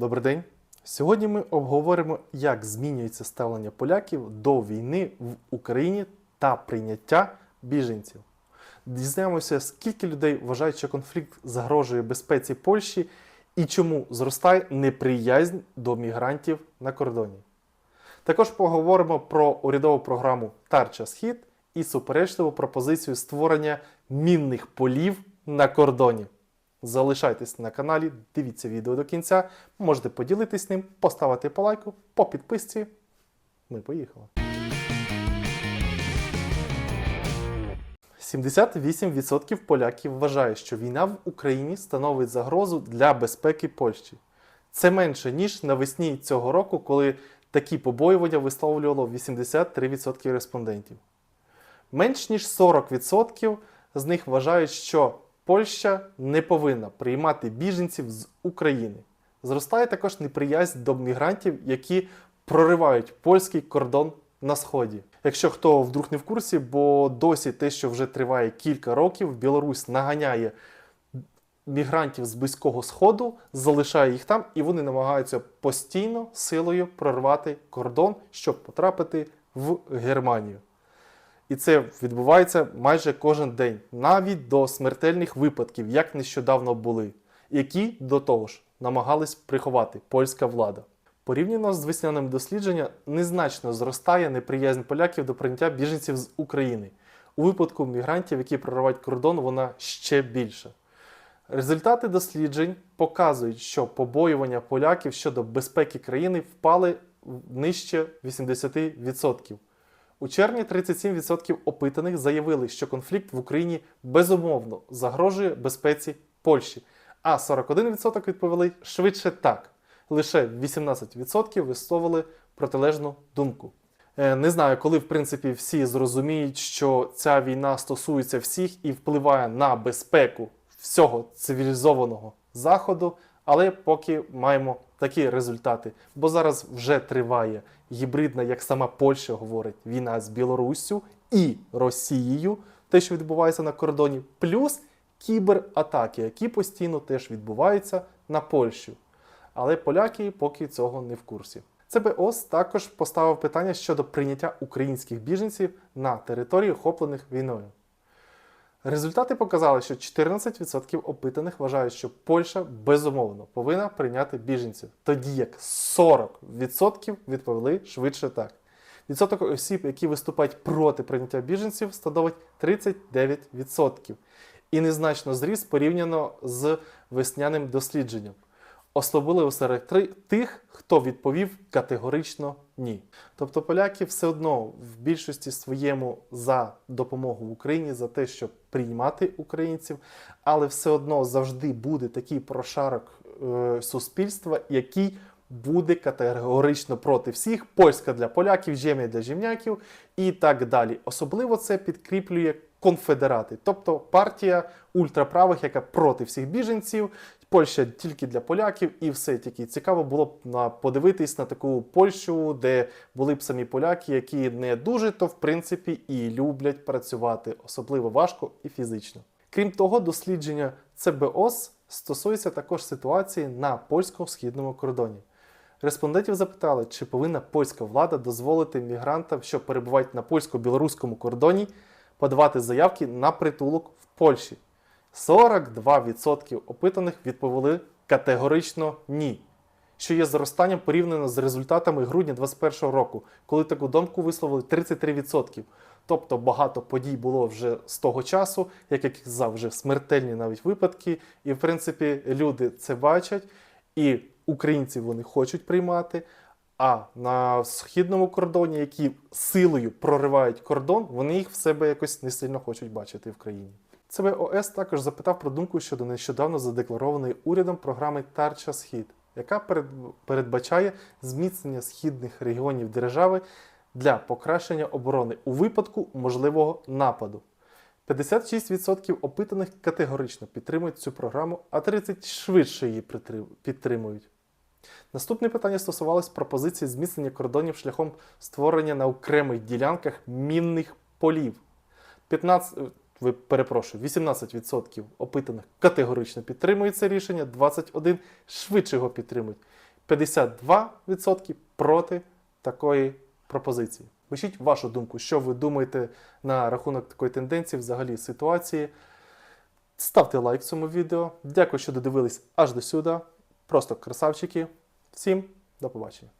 Добрий день. Сьогодні ми обговоримо, як змінюється ставлення поляків до війни в Україні та прийняття біженців. Дізнаємося, скільки людей вважають, що конфлікт загрожує безпеці Польщі і чому зростає неприязнь до мігрантів на кордоні. Також поговоримо про урядову програму Тарча Схід і суперечливу пропозицію створення мінних полів на кордоні. Залишайтесь на каналі, дивіться відео до кінця, можете поділитись ним, поставити по лайку, по підписці. Ми поїхали. 78% поляків вважають, що війна в Україні становить загрозу для безпеки Польщі. Це менше, ніж навесні цього року, коли такі побоювання висловлювало 83% респондентів. Менш ніж 40% з них вважають, що Польща не повинна приймати біженців з України. Зростає також неприязнь до мігрантів, які проривають польський кордон на сході. Якщо хто вдруг не в курсі, бо досі те, що вже триває кілька років, Білорусь наганяє мігрантів з близького сходу, залишає їх там, і вони намагаються постійно силою прорвати кордон, щоб потрапити в Германію. І це відбувається майже кожен день, навіть до смертельних випадків, як нещодавно були, які до того ж намагались приховати польська влада. Порівняно з весняним дослідженням, незначно зростає неприязнь поляків до прийняття біженців з України. У випадку мігрантів, які проривають кордон, вона ще більша. Результати досліджень показують, що побоювання поляків щодо безпеки країни впали нижче 80%. У червні 37% опитаних заявили, що конфлікт в Україні безумовно загрожує безпеці Польщі, а 41% відповіли швидше так. Лише 18% висловили протилежну думку. Е, Не знаю, коли в принципі всі зрозуміють, що ця війна стосується всіх і впливає на безпеку всього цивілізованого заходу, але поки маємо такі результати. Бо зараз вже триває гібридна, як сама Польща говорить, війна з Білоруссю і Росією, те, що відбувається на кордоні, плюс кібератаки, які постійно теж відбуваються на Польщу. Але поляки поки цього не в курсі. ЦБОС також поставив питання щодо прийняття українських біженців на території, охоплених війною. Результати показали, що 14% опитаних вважають, що Польща безумовно повинна прийняти біженців, тоді як 40% відповіли швидше так. Відсоток осіб, які виступають проти прийняття біженців, становить 39%. І незначно зріс порівняно з весняним дослідженням. Особливо серед тих, хто відповів категорично ні. Тобто поляки все одно в більшості своєму за допомогу Україні, за те, щоб приймати українців, але все одно завжди буде такий прошарок е, суспільства, який буде категорично проти всіх. Польська для поляків, Жем'я для жем'яків і так далі. Особливо це підкріплює конфедерати, тобто партія ультраправих, яка проти всіх біженців. Польща тільки для поляків, і все тільки цікаво було б на подивитись на таку Польщу, де були б самі поляки, які не дуже то в принципі і люблять працювати, особливо важко і фізично. Крім того, дослідження ЦБОС стосується також ситуації на польсько-східному кордоні. Респондентів запитали, чи повинна польська влада дозволити мігрантам, що перебувають на польсько-білоруському кордоні, подавати заявки на притулок в Польщі. 42% опитаних відповіли категорично ні, що є зростанням порівняно з результатами грудня 2021 року, коли таку думку висловили 33%. Тобто багато подій було вже з того часу, як я казав, вже смертельні навіть випадки. І в принципі люди це бачать, і українців вони хочуть приймати. А на східному кордоні, які силою проривають кордон, вони їх в себе якось не сильно хочуть бачити в країні. ЦБОС також запитав про думку щодо нещодавно задекларованої урядом програми Тарча Схід, яка передбачає зміцнення східних регіонів держави для покращення оборони у випадку можливого нападу. 56% опитаних категорично підтримують цю програму, а 30% швидше її підтримують. Наступне питання стосувалось пропозиції зміцнення кордонів шляхом створення на окремих ділянках мінних полів. 15, е, ви перепрошую, 18% опитаних категорично підтримують це рішення, 21% швидше його підтримують. 52% проти такої пропозиції. Пишіть вашу думку, що ви думаєте на рахунок такої тенденції, взагалі ситуації. Ставте лайк цьому відео. Дякую, що додивились аж до сюди. Просто красавчики. Всім до побачення.